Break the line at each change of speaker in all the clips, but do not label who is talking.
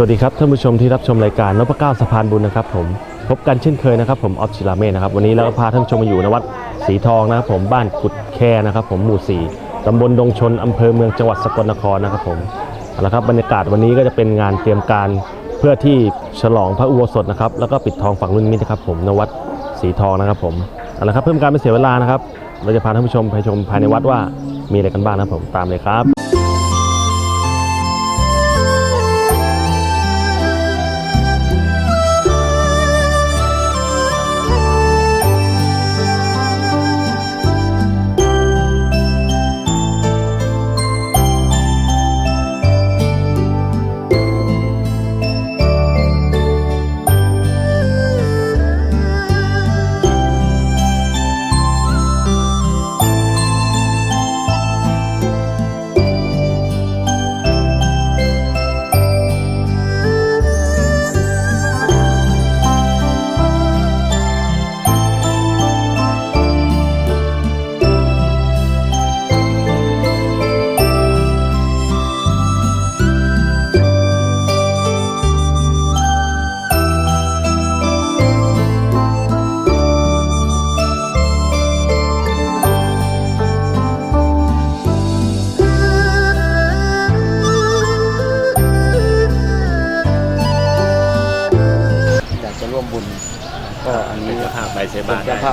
สวัสดีครับท่านผู้ชมที่รับชมรายการนพเก้าสะพานบุญนะครับผมพบกันเช่นเคยนะครับผมออฟชิลาเม่นะครับวันนี้เราก็พาท่านผู้ชมมาอยู่ในวัดสีทองนะครับผมบ้านกุดแคนะครับผมหมู่สี่ตำบลดงชนอำเภอเมืองจังหวัดสกลนครนะครับผมเอาละครับบรรยากาศวันนี้ก็จะเป็นงานเตรียมการเพื่อที่ฉลองพระอุโบสถนะครับแล้วก็ปิดทองฝั่งรุ่นมิตรนะครับผมในวัดสีทองนะครับผมเอาละครับเพื่อเป็นการไม่เสียเวลานะครับเราจะพาท่านผู้ชมไปชมภายในวัดว่ามีอะไรกันบ้างนะครับผมตามเลยครับ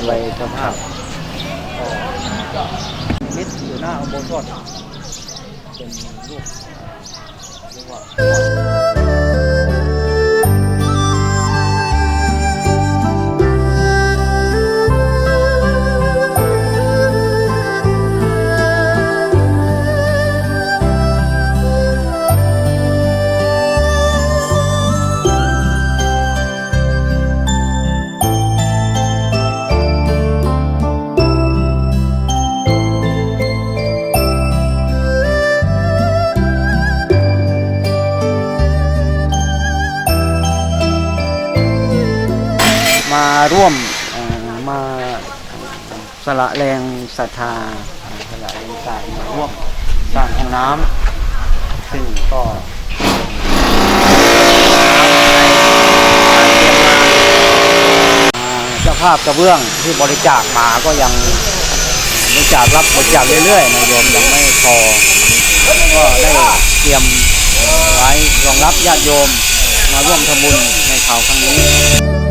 ไปสภาพอะไรเจ้าภาพก็มิตรอยู่หน้าอุโบสถเป็นรูปเรียกว่า สละแรงศรัทธาสละแรงกายมาร่วมสร้างห้องน้ำซึ่งก็อ่าเจ้าภาพกระเบื้องที่บริจาคมาก็ยังบริจาครับ บริจาคเรื่อยๆนะโยมยังไม่พอก็ได้เตรียมไว้รองรับญาติโยมมาร่วมทำบุญในข่าวครั้งนี้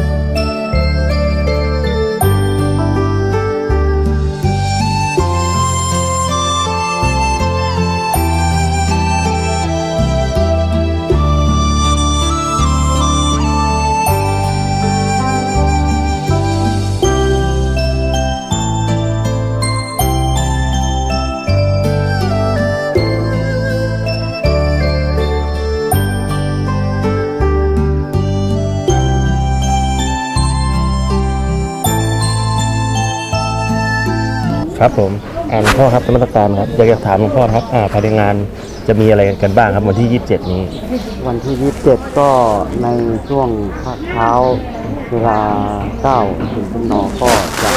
ครับผมอ่าหลวงพ่อครับนมัสการครับอยากจะถามหลวงพ่อครับอ่าภายในงานจะมีอะไรกันบ้างครับวันที่ 27 นี้
วันที่ 27 ก็ในช่วงภาคเช้าเวลา9ถึงนอก็จะ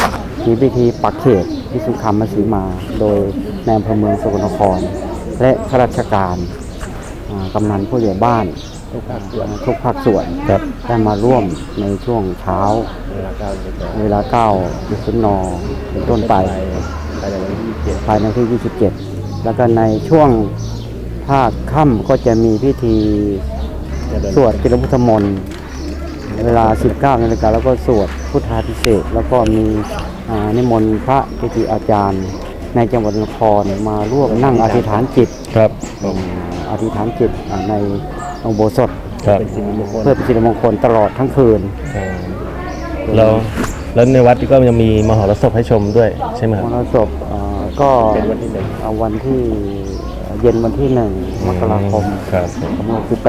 มีพิธีปักเขตที่สุขามสีมา โดยในอำเภอเมืองสกลนคร และข้าราชการอ่ากำนันผู้ใหญ่บ้าน ทุกภาคส่วนทุกภาคส่วน
ครับ
ได้มาร่วมในช่วงเช้า เวลา9ถึงต้นนอเป็นต้นไปภายในวันที่ 27 แล้วก็ในช่วงภาคค่ำก็จะมีพิธีสวดกิรพุทธมนต์เวลา 19นาฬิกาแล้วก็สวดพุทธาพิเศษกแล้วก็มีอ่านิมนต์พระกิติอาจารย์ในจังหวัดนครมาร่วมนั่งอธิษฐานจิต
ครับ
อ่าอธิษฐานจิตอ่าใน อุโบสถ
ครับ
เพื่อเป็นสิริมงคลตลอดทั้งคืน
แล้วแล้วในวัดก็ยังมีมหรสพให้ชมด้วยใช่ไหมค
ม
รับ
รสพอ่าก็เอาวันที่เย็นวันที่หนึ่งมกราคม
ครับ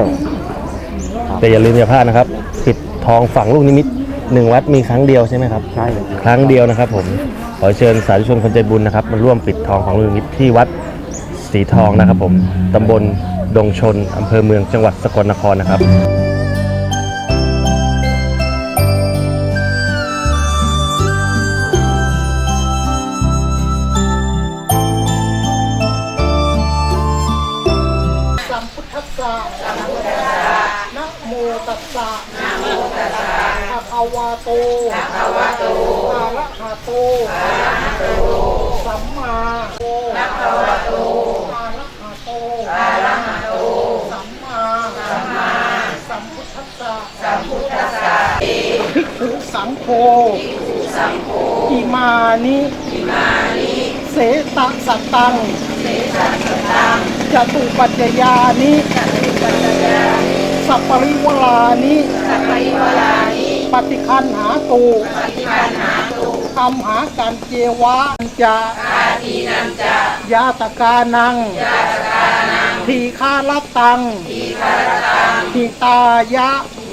2568
แต่อย่าลืมอย่าพลาดนะครับ ปิดทองฝั่งลูกนิมิตหนึ่งวัดมีครั้งเดียวใช่ไหมครับ
ใช่เลย
ครั้งเดียวนะครับผมขอเชิญสาธุชนคนใจบุญนะครับมาร่วมปิดทองของลูกนิมิตที่วัดสีทองนะครับผมตำบล ดงชนอำเภอเมืองจังหวัดสกลนครนะครับ
สัมพุทธัสสะนะอะคะวะโตอะคะวะโตอะระหะโตอะระหะโต สัมมาอะคะวะโตอะระหะโตอะระหะโต สัมมาสัมมาสัมพุทธั สัมพุทธัสสะภิกขุสังโฆภิกขุสังโฆอิมานิอิมานิเสตะสัตตังจตุปัจจยานิสัพปริวลานิปฏิคันหาตูทำหาการเจวะจะยาตกานังทีฆาลตังทีตายะ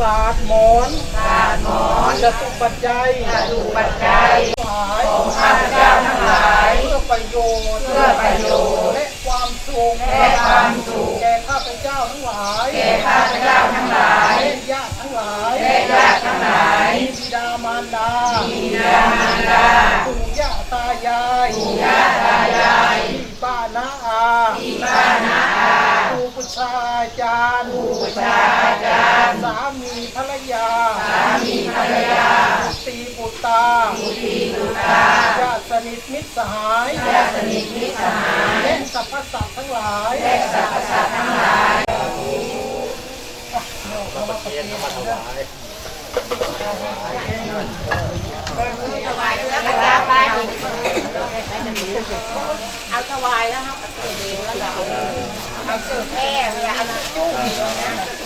ศาสตร์หมอนจตุปัจจัยหลายของข้าพเจ้าทั้งหลาย เพื่อประโยชน์ เพื่อประโยชน์ และความสุข และความสุข แก่ข้าพเจ้าทั้งหลาย แก่ข้าพเจ้าทั้งหลายและญาติทั้งหลายและญาติทั้งหลายบิดามารดาบิดามารดาปู่ย่าตายายปู่ย่าตายายพี่ป้าน้าอาพี่ป้าน้าอาครูผู้ชาอาจารย์ครูผู้ชาอาจารย์สามีภรรยา สามีภรรยาบุตรีบุตรตาบุตรีบุตรตาญาติสนิทมิตรสหายญาติสนิทมิตรสหายและสรรพสัตว์ทั้งหลายและสรรพสัตว์ทั้งหลายน้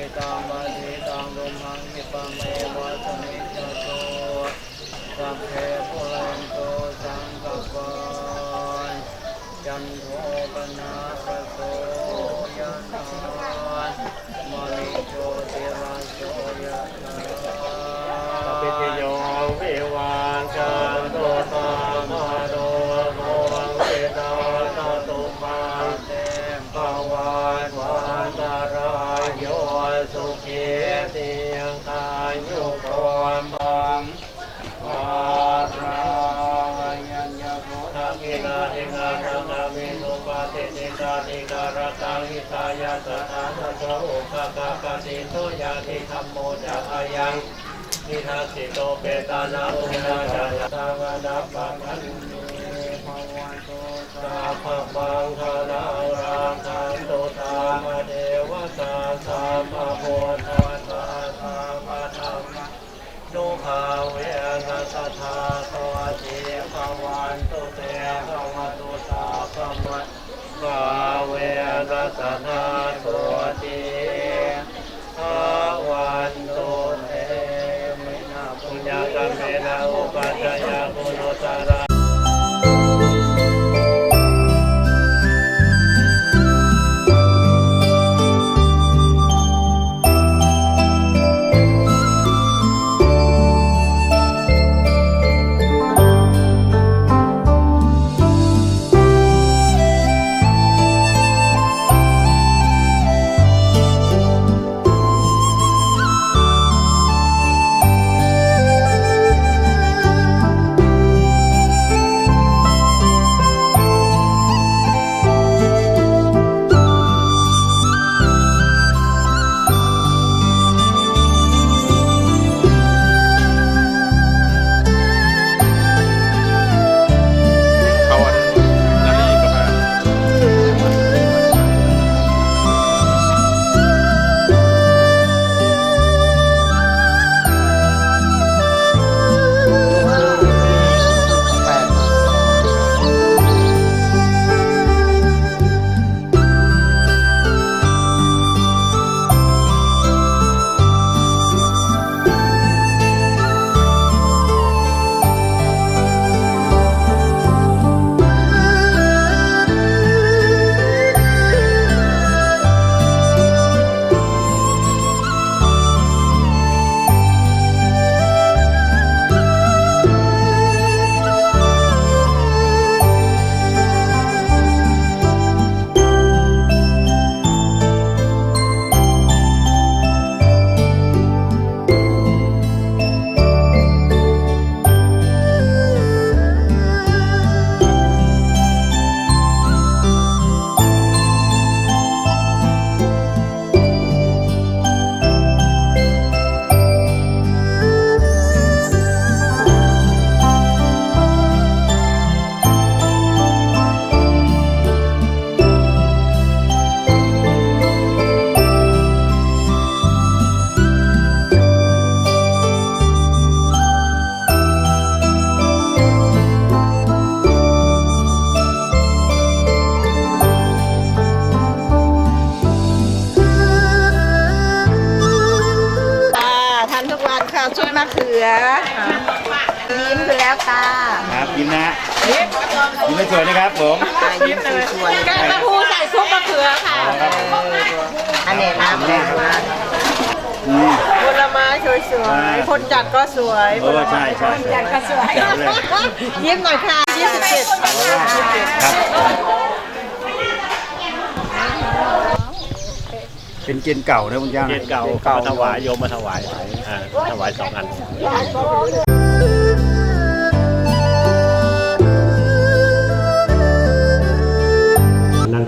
อิ
ติตังปฏิตังรุมังคิปะเมวะส
มิ ยาสนาสะโอุปกาปติโตยาติธรรมโมจักอายังนิทัสสิโตเปตานาอุนาจารตาวนาปังคันเมภวันโตสาภมังคานาราคันโตตามเดวตาสามโพธวันตาสามธรรมนุภาเวนัสธาตวติภวันโตเตภวตุสาภมัต ภาเวนัสนาโสติภาวันโตเตมินาปุญญากรรมเมนะอุปัจจยากุโส
วยนะครับผม
ยิ้มเลยแกงมะพูใส่ซุปมะเขือค่ะอันนี้น้ำแดงผลไม้สวยๆคนจัดก็สวย
เออใช่ใช่
คนจัดก็สวย
แจ๋วเลย
ยิ้มหน่อยค่ะ27
ครับเป็นเกณฑ์เก่านะคุณย่า
เกณฑ์เก่ามาถวายโยมมาถวายอ่าถวายสองอัน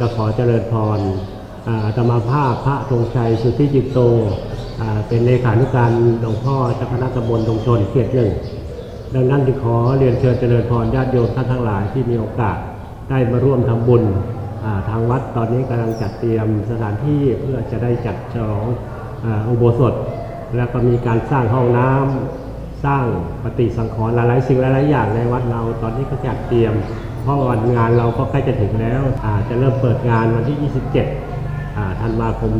ก็ขอเจริญพรอ่าตมาภาพพระธงชัยสุทธิจิตโตเป็นเลขานุการหลวงพ่อเจ้าคณะตำบลดงชนเขตหนึ่งดังนั้นจึงขอเรียนเชิญเจริญพรญาติโยมท่านทั้งหลายที่มีโอกาสได้มาร่วมทำบุญทางวัดตอนนี้กำลังจัดเตรียมสถานที่เพื่อจะได้จัดฉลองอุโบสถ แล้วก็มีการสร้างห้องน้ำสร้างปฏิสังขรณ์หลายๆสิ่งหลายๆอย่างในวัดเราตอนนี้ก็จัดเตรียม เพราะวันงานเราก็ใกล้จะถึงแล้วอาจะเริ่มเปิดงานวันที่ 27อ่าธันวาคม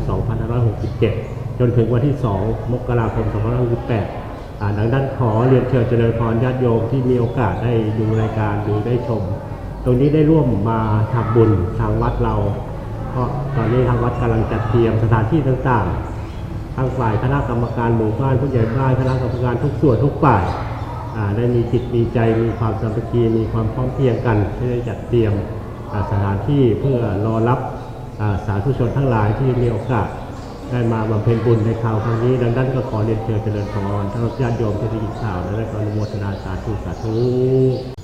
2567 จนถึงวันที่ 2 มกราคม 2568อ่าดังนั้นขอเรียนเชิญเจริญพรญาติโยมที่มีโอกาสได้ดูรายการดูได้ชม ตรงนี้ได้ร่วมมาทำบุญทางวัดเราเพราะตอนนี้ทางวัดกำลังจัดเตรียมสถานที่ต่างๆ ทางฝ่ายคณะกรรมการหมู่บ้านผู้ใหญ่บ้านคณะกรรมการทุกส่วนทุกฝ่าย ได้มีจิตมีใจมีความสามัคคีมีความพร้อมเพรียงกันที่ได้จัดเตรียมสถานที่เพื่อรอรับาสาธุชนทั้งหลายที่มีโอกาสได้มาบำเพ็ญบุญในคราวครั้งนี้ ดังนั้นก็ขอเรียนเชิญเจริญพรท่านญาติโยมที่ได้ยินข่าวและก็อนุโมทนาสาธุสาธุ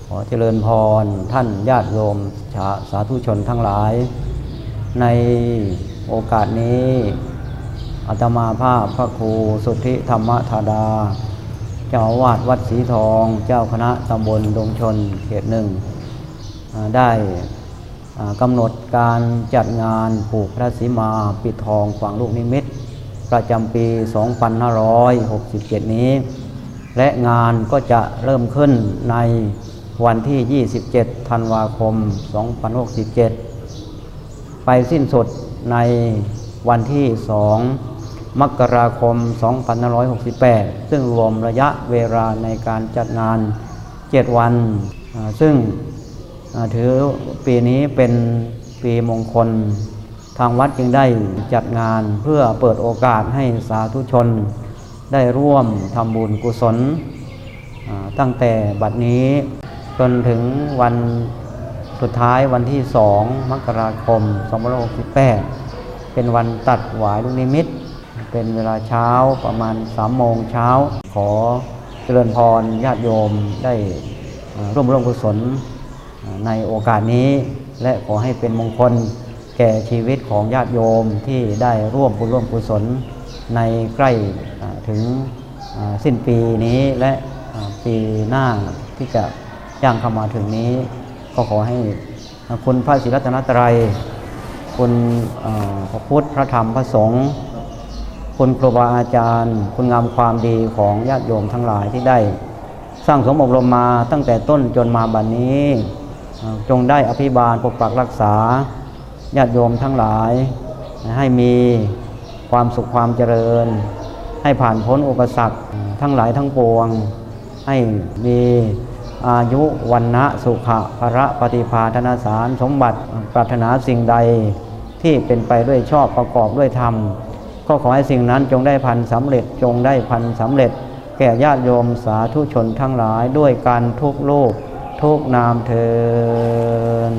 ขอเจริญพรท่านญาติโยมชาสาธุชนทั้งหลาย ในโอกาสนี้อาตมาภาพพระครูสุทธิธรรมธาดา เจ้าอาวาสวัดสีทอง เจ้าคณะตำบลดงชนเขตหนึ่งได้กำหนดการจัดงานผูกพระสีมาปิดทองฝังลูกนิมิต ประจำปี 2567 นี้ และงานก็จะเริ่มขึ้นในวันที่ 27 ธันวาคม 2567 ไปสิ้นสุดในวันที่ 2 มกราคม 2568 ซึ่งรวมระยะเวลาในการจัดงาน 7 วัน ซึ่งถือปีนี้เป็นปีมงคล ทางวัดจึงได้จัดงานเพื่อเปิดโอกาสให้สาธุชน ได้ร่วมทำบุญกุศล ตั้งแต่บัดนี้จนถึงวันสุดท้ายวันที่ 2 มกราคม 2568 เป็นวันตัดหวายลูกนิมิต เป็นเวลาเช้าประมาณ3โมงเช้า ขอเจริญพรญาติโยมได้ร่วมร่วมกุศลในโอกาสนี้ และขอให้เป็นมงคลแก่ชีวิตของญาติโยมที่ได้ร่วมบุญร่วมกุศลในใกล้ถึงสิ้นปีนี้และปีหน้าที่จะย่างเข้ามาถึงนี้ ก็ขอให้คุณพระศรีรัตนตรัย คุณพระพุทธพระธรรมพระสงฆ์ คุณครูบาอาจารย์ คุณงามความดีของญาติโยมทั้งหลายที่ได้ สร้างสมอบรมมาตั้งแต่ต้นจนมาบัดนนี้ จงได้อภิบาลปกปักรักษาญาติโยมทั้งหลาย ให้มีความสุขความเจริญ ให้ผ่านพ้นอุปสรรคทั้งหลายทั้งปวง ให้มีอายุวันนะสุขะภระปฏิภาธนาสารสมบัติปรารถนาสิ่งใดที่เป็นไปด้วยชอบประกอบด้วยธรรม ก็ขอให้สิ่งนั้นจงได้พันสำเร็จจงได้พันสำเร็จ แก่ญาติโยมสาธุชนทั้งหลายด้วยการทุกโลกทุกนามเทิน